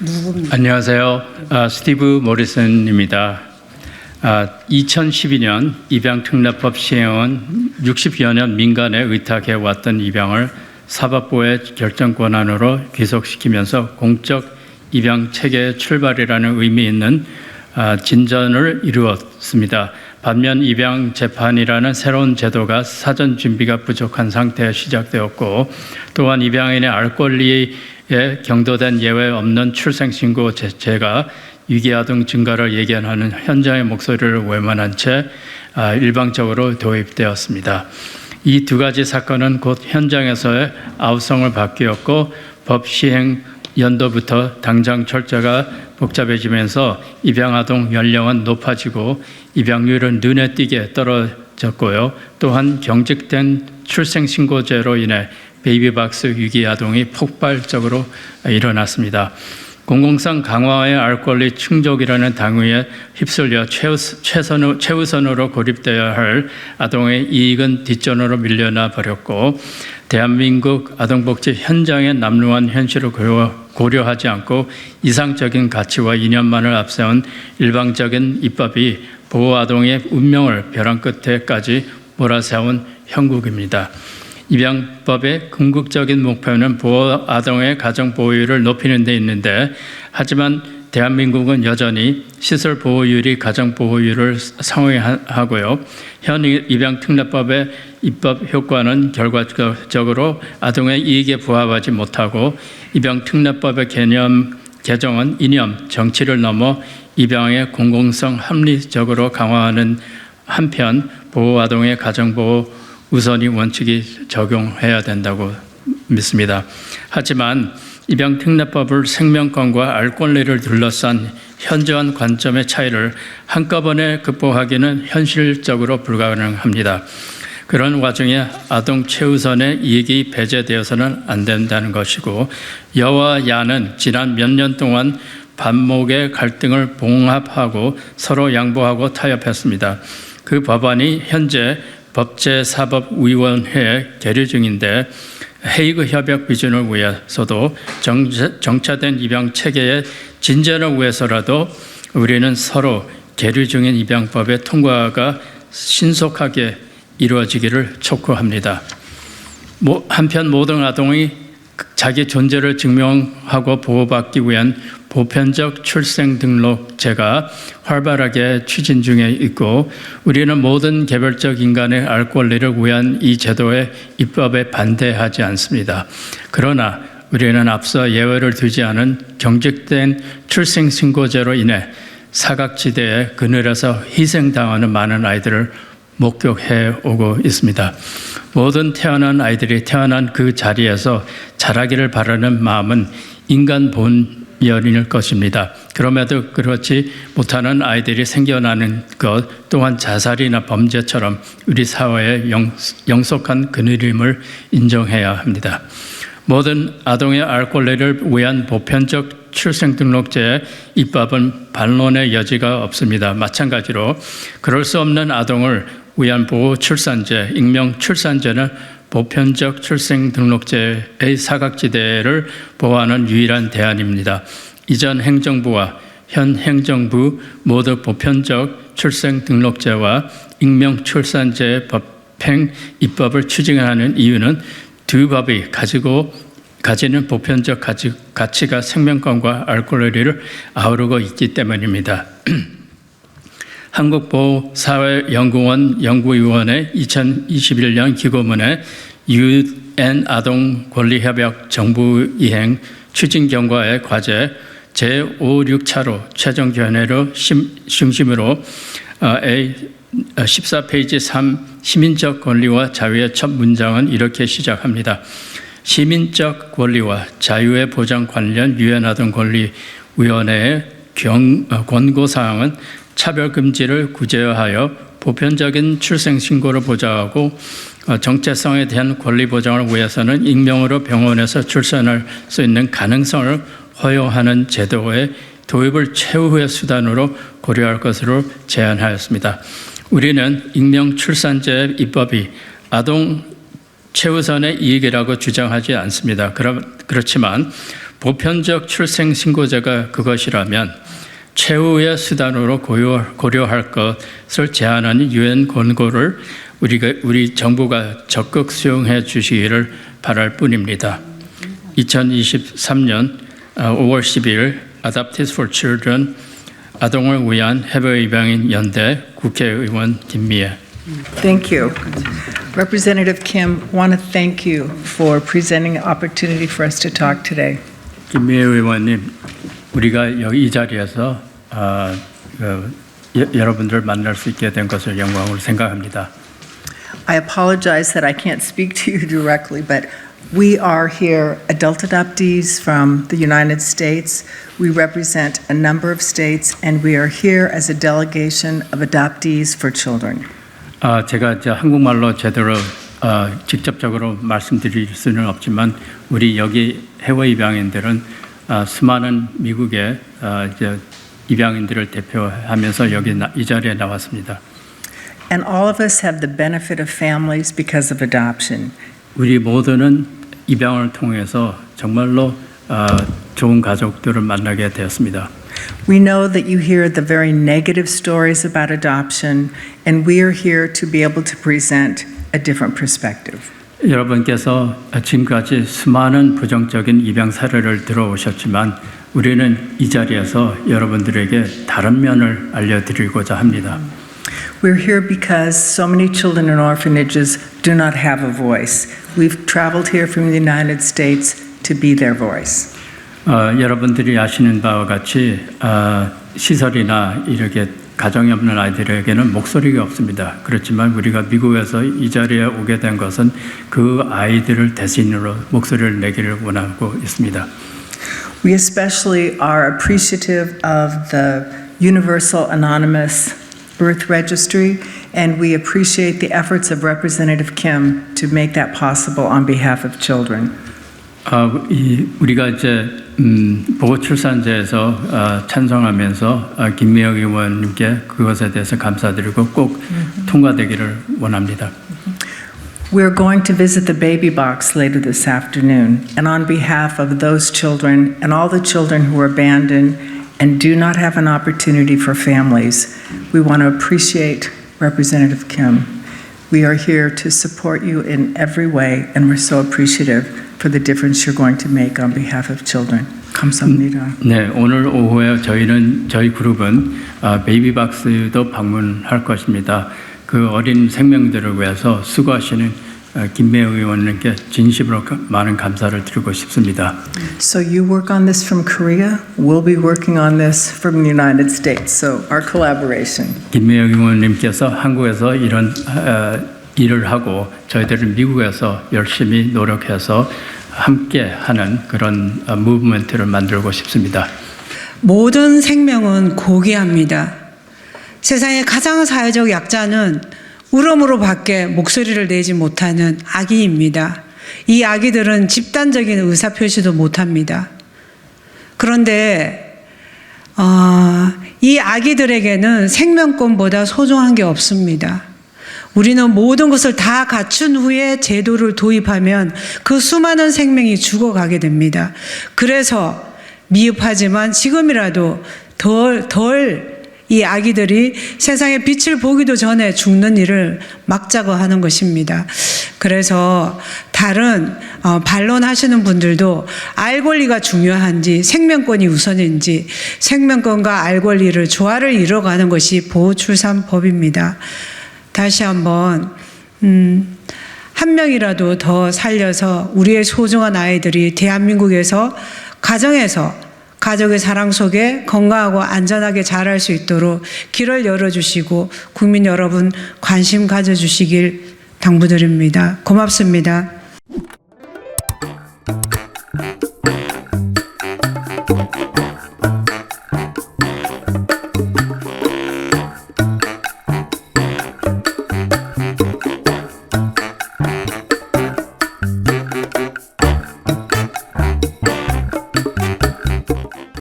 누굽니까? 안녕하세요. 아, 스티브 모리슨입니다. 아, 2012년 입양 특례법 시행은 60여 년 민간에 의탁해 왔던 입양을 사법부의 결정 권한으로 귀속시키면서 공적 입양 체계의 출발이라는 의미 있는 아, 진전을 이루었습니다. 반면 입양 재판이라는 새로운 제도가 사전 준비가 부족한 상태에 시작되었고 또한 입양인의 알 권리에 경도된 예외 없는 출생 신고 제가 위기아동 증가를 예견하는 현장의 목소리를 외면한 채 아, 일방적으로 도입되었습니다. 이 두 가지 사건은 곧 현장에서의 아우성을 바뀌었고 법 시행 연도부터 당장 절차가 복잡해지면서 입양아동 연령은 높아지고 입양률은 눈에 띄게 떨어졌고요. 또한 경직된 출생신고제로 인해 베이비박스 위기 아동이 폭발적으로 일어났습니다. 공공성 강화의 알 권리 충족이라는 당위에 휩쓸려 최우선, 최우선으로 고립되어야 할 아동의 이익은 뒷전으로 밀려나 버렸고 대한민국 아동복지 현장의 남루한 현실을 고려, 하지 않고 이상적인 가치와 이념만을 앞세운 일방적인 입법이 보호 아동의 운명을 벼랑 끝에까지 몰아세운 형국입니다. 입양법의 궁극적인 목표는 보호 아동의 가정 보호율을 높이는 데 있는데 하지만 대한민국은 여전히 시설 보호율이 가정 보호율을 상회하고요. 현 입양 특례법의 입법 효과는 결과적으로 아동의 이익에 부합하지 못하고 입양 특례법의 개념 개정은 이념 정치를 넘어 입양의 공공성 합리적으로 강화하는 한편 보호 아동의 가정 보호 우선이 원칙이 적용해야 된다고 믿습니다. 하지만 입양 특례법을 생명권과 알 권리를 둘러싼 현저한 관점의 차이를 한꺼번에 극복하기는 현실적으로 불가능합니다. 그런 와중에 아동 최우선의 이익이 배제되어서는 안 된다는 것이고 여와 야는 지난 몇 년 동안 반목의 갈등을 봉합하고 서로 양보하고 타협했습니다. 그 법안이 현재 법제사법위원회에 계류 중인데 헤이그 협약 비준을 위해서도 정차된 입양 체계의 진전을 위해서라도 우리는 서로 계류 중인 입양법의 통과가 신속하게 이루어지기를 촉구합니다. 한편 모든 아동이 자기 존재를 증명하고 보호받기 위한 보편적 출생 등록제가 활발하게 추진 중에 있고 우리는 모든 개별적 인간의 알 권리를 위한 이 제도의 입법에 반대하지 않습니다. 그러나 우리는 앞서 예외를 두지 않은 경직된 출생 신고제로 인해 사각지대의 그늘에서 희생당하는 많은 아이들을 목격해 오고 있습니다. 모든 태어난 아이들이 태어난 그 자리에서 자라기를 바라는 마음은 인간 본연일 것입니다. 그럼에도 그렇지 못하는 아이들이 생겨나는 것 또한 자살이나 범죄처럼 우리 사회의 영, 영속한 그늘임을 인정해야 합니다. 모든 아동의 알 권리를 위한 보편적 출생등록제 입법은 반론의 여지가 없습니다. 마찬가지로 그럴 수 없는 아동을 위안 보호 출산제, 익명 출산제는 보편적 출생 등록제의 사각지대를 보호하는 유일한 대안입니다. 이전 행정부와 현 행정부 모두 보편적 출생 등록제와 익명 출산제 법행 입법을 추진하는 이유는 두 법이 가지고 가지는 보편적 가치, 가치가 생명권과 알 권리를 아우르고 있기 때문입니다. 한국보사회연구원 연구위원회 2021년 기고문에 UN 아동 권리협약 정부 이행 추진 경과의 과제 제567호 최종 견해로 중심으로 A 14페이지 3 시민적 권리와 자유의 첫 문장은 이렇게 시작합니다. 시민적 권리와 자유의 보장 관련 유엔 아동 권리 위원회의 권고 사항은 차별 금지를 구제하여 보편적인 출생 신고를 보장하고 어, 정체성에 대한 권리 보장을 위해서는 익명으로 병원에서 출산할 수 있는 가능성을 허용하는 제도의 도입을 최후의 수단으로 고려할 것으로 제안하였습니다. 우리는 익명 출산제 입법이 아동 최우선의 이익이라고 주장하지 않습니다. 그렇지만 보편적 출생 신고제가 그것이라면 최후의 수단으로 고려, 고려할 것을 제안하는 유엔 권고를 우리가 우리 정부가 적극 수용해 주시기를 바랄 뿐입니다. 2023년 5월 10일 Adopted for Children 아동을 위한 해외 입양인 연대 국회의원 김미애 Thank you. Representative Kim, want to thank you for presenting an opportunity for us to talk today. 김미애 의원님, 우리가 여기 이 자리에서 아, 그, 여- 여러분들 만날 수 있게 된 것을 영광으로 생각합니다. I apologize that I can't speak to you directly, but we are here adult adoptees from the United States. We represent a number of states, and we are here as a delegation of adoptees for children. 아, 제가 이제 한국말로 제대로 어, 직접적으로 말씀드릴 수는 없지만 우리 여기 해외 입양인들은 아, 수많은 미국의 아, 이제 입양인들을 대표하면서 여기 나- 이 자리에 나왔습니다. And all of us have the benefit of families because of adoption. 우리 모두는 입양을 통해서 정말로 아, 좋은 가족들을 만나게 되었습니다. We know that you hear the very negative stories about adoption, and we are here to be able to present a different perspective. 여러분께서 지금까지 수많은 부정적인 입양 사례를 들어오셨지만 우리는 이 자리에서 여러분들에게 다른 면을 알려드리고자 합니다. We're here because so many children in orphanages do not have a voice. We've traveled here from the United States to be their voice. 어, 여러분들이 아시는 바와 같이 어, 시설이나 이렇게 가정이 없는 아이들에게는 목소리가 없습니다. 그렇지만 우리가 미국에서 이 자리에 오게 된 것은 그 아이들을 대신으로 목소리를 내기를 원하고 있습니다. We especially are appreciative of the Universal Anonymous Birth Registry, and we appreciate the efforts of Representative Kim to make that possible on behalf of children. 아, 이, 우리가 이제 음, 보호출산제에서 아, 찬성하면서 아, 김미영 의원님께 그것에 대해서 감사드리고 꼭 통과되기를 원합니다. We're going to visit the baby box later this afternoon, and on behalf of those children and all the children who are abandoned and do not have an opportunity for families, we want to appreciate Representative Kim. We are here to support you in every way, and we're so appreciative for the difference you're going to make on behalf of children. 감사합니다. 네, 오늘 오후에 저희는 저희 그룹은 아, 베이비박스도 방문할 것입니다. 그 어린 생명들을 위해서 수고하시는 아, 김매 의원님께 진심으로 가- 많은 감사를 드리고 싶습니다. So you work on this from Korea, we'll be working on this from the United States, so our collaboration. 김매영 의원님께서 한국에서 이런 어, 일을 하고 저희들은 미국에서 열심히 노력해서 함께 하는 그런 어, 무브먼트를 만들고 싶습니다. 모든 생명은 고귀합니다. 세상의 가장 사회적 약자는 울음으로 밖에 목소리를 내지 못하는 아기입니다. 이 아기들은 집단적인 의사표시도 못합니다. 그런데 어, 이 아기들에게는 생명권보다 소중한 게 없습니다. 우리는 모든 것을 다 갖춘 후에 제도를 도입하면 그 수많은 생명이 죽어가게 됩니다. 그래서 미흡하지만 지금이라도 덜, 덜 이 아기들이 세상의 빛을 보기도 전에 죽는 일을 막자고 하는 것입니다. 그래서 다른 어, 반론하시는 분들도 알 권리가 중요한지 생명권이 우선인지 생명권과 알 권리를 조화를 이뤄가는 것이 보호출산법입니다. 다시 한번 음, 한 명이라도 더 살려서 우리의 소중한 아이들이 대한민국에서 가정에서 가족의 사랑 속에 건강하고 안전하게 자랄 수 있도록 길을 열어주시고 국민 여러분 관심 가져주시길 당부드립니다. 고맙습니다.